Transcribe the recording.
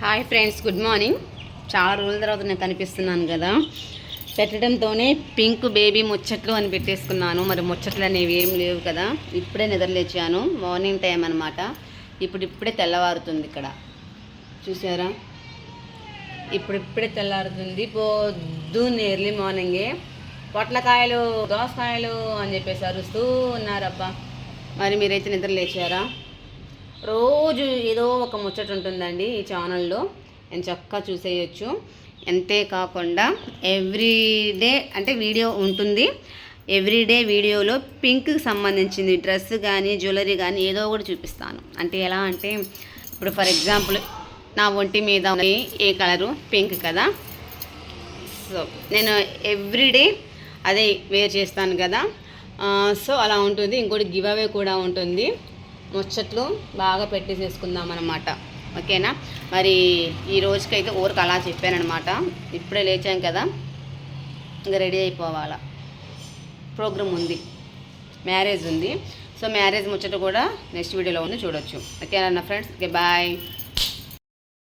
Hi friends good morning చాలా రోజుల తర్వాత నేను కనిపిస్తున్నాను కదా. పెట్టడంతోనే పింక్ బేబీ ముచ్చట్లు అని పెట్టేసుకున్నాను. మరి ముచ్చట్లు అనేవి ఏం లేవు కదా. ఇప్పుడే నిద్రలేచాను మార్నింగ్ టైం అనమాట ఇప్పుడు ఇప్పుడే తెల్లవారుతుంది ఇక్కడ. చూసారా? ఇప్పుడు ఇప్పుడే తెల్లారుతుంది. పొద్దున్న ఎర్లీ మార్నింగే పొట్లకాయలు దోసకాయలు అని చెప్పేసి అరుస్తూ ఉన్నారబ్బా. మరి మీరైతే నిద్ర లేచారా? రోజు ఏదో ఒక ముచ్చట ఉంటుందండి ఈ ఛానల్లో. నేను చక్కగా చూసేయచ్చు. అంతేకాకుండా ఎవ్రీడే అంటే వీడియో ఉంటుంది. ఎవ్రీడే వీడియోలో పింక్కి సంబంధించింది డ్రెస్ కానీ జ్యువెలరీ కానీ ఏదో ఒకటి చూపిస్తాను. అంటే ఎలా అంటే ఇప్పుడు ఫర్ ఎగ్జాంపుల్ నా ఒంటి మీద ఏ కలరు? పింక్ కదా. సో నేను ఎవ్రీడే అదే వేర్ చేస్తాను కదా. సో అలా ఉంటుంది. ఇంకోటి గివ్ అవే కూడా ఉంటుంది. ముచ్చట్లు బాగా పెట్టేసేసుకుందాం అనమాట ఓకేనా? మరి ఈ రోజుకైతే ఊరికి అలా చెప్పానమాట ఇప్పుడే లేచాం కదా. ఇంకా రెడీ అయిపోవాలా. ప్రోగ్రామ్ ఉంది. మ్యారేజ్ ఉంది. సో మ్యారేజ్ ముచ్చట కూడా నెక్స్ట్ వీడియోలో ఉంది. చూడొచ్చు. ఓకేనా ఫ్రెండ్స్? Okay bye.